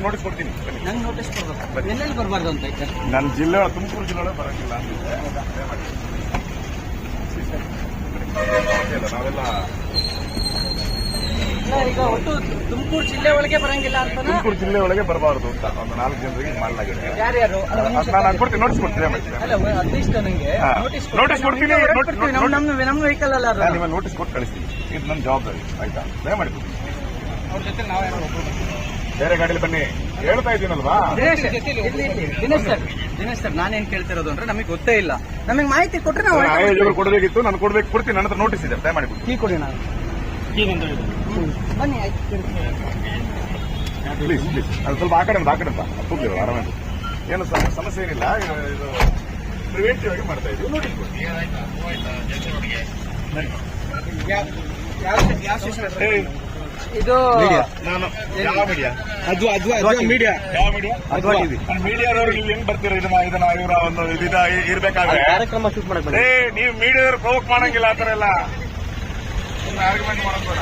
Notice ಕೊಡ್ತೀನಿ. ನಂಗೆ notice ಕೊಡ್ಬೇಕು. ಎಲ್ಲೆಲ್ಲಿ ಬರಬಾರ್ದು ಅಂತ ಐತೆ ನನ್ನ ಜಿಲ್ಲೆ ತುಮಕೂರು ಜಿಲ್ಲೆ ಬರೋಕ್ಕಿಲ್ಲ ನಾವೆಲ್ಲ ಈಗ ಒಟ್ಟು ತುಮಕೂರು ಜಿಲ್ಲೆ ಒಳಗೆ ಬರಂಗಿಲ್ಲ ಅಂತ ತುಮಕೂರು ಜಿಲ್ಲೆ ಒಳಗೆ ಬರಬಾರದು ಅಂತ ಒಂದು ನಾಲ್ಕು ಜನರಿಗೆ ಮಾಡಲಾಗಿದೆ. ಯಾರ್ಯಾರು ನಾನು ಕೊಡ್ತೀನಿ ನೋಟಿಸ್ ಕೊಡ್ತೀನಿ. ಅಟ್ಲೀಸ್ಟ್ ನನಗೆ ನೋಟಿಸ್ ಕೊಡ್ತೀನಿ, ನೋಟಿಸ್- ನಮ್ಮ ವೆಹಿಕಲ್ ಅಲ್ಲ ನಿಮ್ಮಲ್ಲಿ ನೋಟಿಸ್ ಕೊಟ್ಟು ಕಳಿಸ್ತೀನಿ. ಇದು ನನ್ನ ಜವಾಬ್ದಾರಿ ಆಯ್ತಾ? ದಯಮಾಡಿ. ಅವ್ರ ಜೊತೆ ನಾವೇ ಬೇರೆ ಗಾಡಿಲಿ ಬನ್ನಿ. ಹೇಳ್ತಾ ಇದ್ದೀನಲ್ವಾ? ದಿನೇಶ್. ದಿನೇಶ್ ಸರ್ ದಿನೇಶ್ ಸರ್ ನಾನೇನ್ ಕೇಳ್ತಿರೋದು ಅಂದ್ರೆ ನಮಗೆ ಗೊತ್ತೇ ಇಲ್ಲ. ನಮಗೆ ಮಾಹಿತಿ ಕೊಟ್ಟರೆ ನಾವು ಆಯೋಜಕರು ಕೊಡಬೇಕಿತ್ತು ನಾನು ಕೊಡ್ಬೇಕು ಕೊಡ್ತೀನಿ ನನ್ನ ಹತ್ರ ನೋಟಿಸ್ ಇದೆ ದಯಮಾಡಿ ಕೊಡಿ ಕೀ ಕೊಡಿ ನಾನು ಬನ್ನಿ ಆಯ್ತು ಪ್ಲೀಸ್ ಪ್ಲೀಸ್ ಅದು ಸ್ವಲ್ಪ ಆ ಕಡೆ ಆ ಕಡೆ ಅಂತ ಕೂಗ್ಲಿ ಆರಾಮಾಗಿ ಏನು ಸರ್ ಸಮಸ್ಯೆ ಏನಿಲ್ಲ? ಇದು ಪ್ರಿವೆಂಟಿವ್ ಆಗಿ ಮಾಡ್ತಾ ಇದ್ದೀವಿ ನೋಟಿಸ್ ಕೊಡಿ ಯಾವ ಯಾವ ಮೀಡಿಯಾದವ್ರು ನೀವು ಹೆಂಗ್ ಬರ್ತೀರ? ಇದನ್ನ ಇದನ್ನ ಇವರ ಒಂದು ಇದ ಇರ್ಬೇಕಾದ್ರೆ? ಕಾರ್ಯಕ್ರಮ ಶೂಟ್ ಮಾಡಕ್ ಏ ನೀವು ಮೀಡಿಯಾದವ್ರು ಪ್ರವೋಕ್ ಮಾಡಂಗಿಲ್ಲ ಆ ಥರ ಎಲ್ಲ. ಆರ್ಗ್ಯುಮೆಂಟ್ ಬೇಡ.